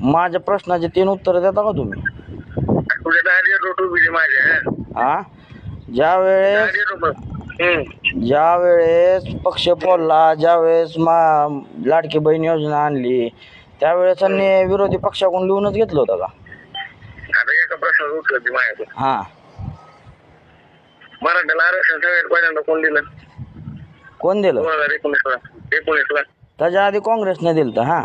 माझ्या प्रश्नाचे तीन उत्तर देता का तुम्ही? तुझ्या दहा रोट उभी आहे माझ्या. हा? ज्या वेळेस रोट ज्या वेळेस पक्ष फोडला ज्या वेळेस मा लाडकी बहीण योजना आणली त्यावेळेस त्यांनी विरोधी पक्षाकडून लिहूनच घेतलं होतं का? आता एका प्रश्नाचं उत्तर दे माझ्याकडून हा. मराठ्याला आरक्षण सगळ्यात पहिल्यांदा कोण दिलं? कोण दिलं? दोन हजार एकोणीसला. एकोणीसला. त्याच्या आधी काँग्रेसने दिलं तर हा.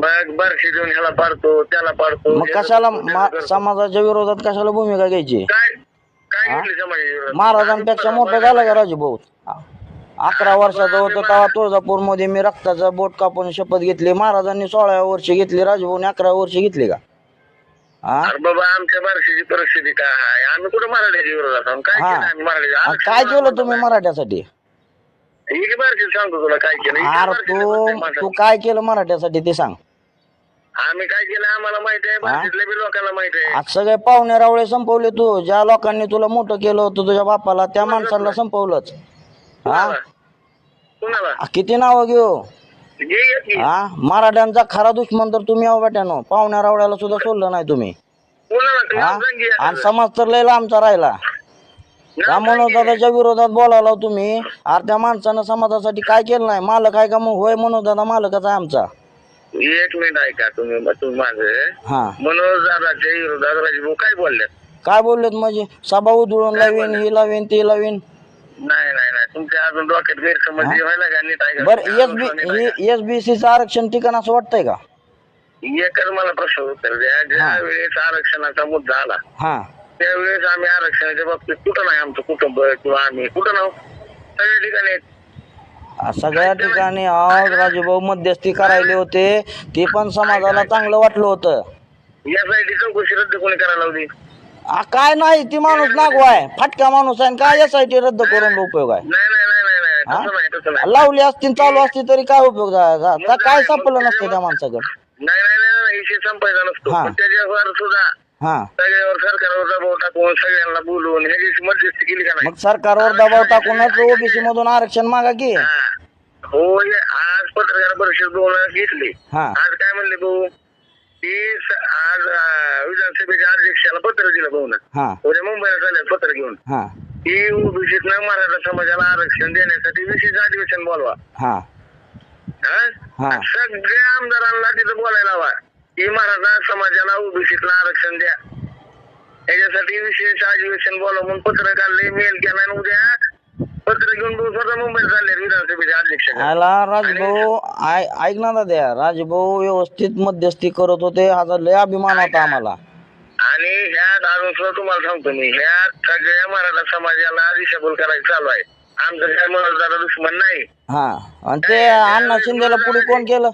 मग बारशी देऊन ह्याला पाडतो त्याला पाडतो मग ह्याला कशाला मा- करतो. समाजाच्या विरोधात कशाला भूमिका घ्यायची? काय काय हा? घेतली समाजाची विरोधात? महाराजांपेक्षा मोठं झालं का राजू भाऊ? अकरा वर्षाचा होतो तेव्हा तुळजापूरमध्ये मी रक्ताचा बोट कापून शपथ घेतली. महाराजांनी सोळाव्या वर्षी घेतली. राजभाऊने अकरा वर्षी घेतली का? हा? अरे बाबा आमच्या बारशीची परिस्थिती काय आहे? आम्ही कुठं मराठ्याच्या विरोधात आहोत? काय हा. केलं आम्ही मराठ्याच्या? आ, आरक्षण काय केलं तुम्ही मराठ्यासाठी? बारशी सांगतो तुला काय केलं? अरे तू. तू काय केलं मराठ्यासाठी ते सांग. आम्ही काय केलं आम्हाला माहिती आहे बी लोकांना माहिती आहे. आज सगळे पाहुणे रावळे संपवले तू. ज्या लोकांनी तुला मोठं केलं होतं तुझ्या बापाला त्या माणसाला संपवलंच. हा? कुणाला? कुणाला? आ, किती नावं घेऊ? घे घे की. हा? मराठ्यांचा खरा दुश्मन तर तुम्ही आहो बेट्यानो. पाहुण्या रावळ्याला सुद्धा सोडलं नाही तुम्ही. कुणाला? हा? सांग की. आणि समाज तर लय लांबचा राहिला. त्या नाव सांग की. मनोदादाच्या विरोधात बोलायला तुम्ही. अरे त्या माणसानं समाजासाठी काय केलं नाही? मालक आहे का मग? होय मनोदादा मालकच आहे आमचा. एक मिनिट ऐका तुम्ही तुम्ही माझं हा. मनोज दादाच्या विरोधात राजभाऊ काय बोलले काय बोललेत म्हणजे सभा उधळून लावीन ही लावीन ती लावीन. नाही नाही नाही. तुमच्या अजून डोक्यात गैरसमज? जे व्हायला का नीट ऐका? बर तुम्ही. एस बी ऐका. एस बी सीचं आरक्षण ठिकाण असं वाटतंय का? एकच मला प्रश्न उत्तर द्या. ज्या. वेळेस आरक्षणाचा मुद्दा आला हा. त्यावेळेस आम्ही आरक्षणाच्या बाबतीत कुठं नाही? आमचं कुटुंब किंवा आम्ही कुठं नाव? सगळ्या ठिकाणी आहेत. सगळ्या ठिकाणी आज राजूभाऊ मध्यस्थी करायले होते. ते पण समाजाला चांगलं वाटलं होतं. यासाठी चौकशी रद्द कोणी करायला लावली? आ, काय नाही ती माणूस नागवा आहे. फाटका माणूस आहे आणि काय एस आय टी रद्द करून उपयोग आहे? नाही नाही नाही नाही नाही? तसं नाही तसं नाही. लावली असती चालू असती तरी काय उपयोग झा- झा- का- काय सापडलं नसतं त्या माणसाकडे? नाही नाही नाही नाही विषय संपायचा नसतो. हा. पण त्याच्यावर सुद्धा हा. सगळ्यावर सरकारवर दबाव टाकून सगळ्यांना बोलवून ह्याची मध्यस्थी केली का नाही? मग सरकारवर दबाव टाकूनच ओबीसी मधून आरक्षण मागा की. हा. हो हे आज पत्रकार परिषद दोन घेतली. हा. आज काय म्हणले भाऊ? स- आज अं, विधानसभेच्या अध्यक्षाला पत्र दिलं भाऊ हा. उद्या मुंबईला चालेल पत्र घेऊन. हा. की ओबीसीत मराठा समाजाला आरक्षण देण्यासाठी विशेष अधिवेशन बोलवा. हा. हा? हा. सगळ्या आमदारांना तिथं बोलायला हवा. की मराठा समाजाला ओबीसीतलं आरक्षण द्या. त्याच्यासाठी विशेष अधिवेशन बोलवा म्हणून पत्र काढले मेल केला आणि उद्या पत्र घेऊन स्वतः मुंबईला चालले विधानसभेचे अध्यक्ष. आला राजभाऊ आय ऐक ना दाद्या राजभाऊ व्यवस्थित मध्यस्थी करत होते. हा लय अभिमान होता आम्हाला. आणि ह्यात अजून सुद्धा तुम्हाला सांगतो मी ह्यात सगळ्या मराठा समाजाला दिशाभूल करायचं चालू आहे. आमचं काय मनोजदादा दुश्मन नाही. हा आणि ते अण्णा शिंदेला पुढे कोण केलं?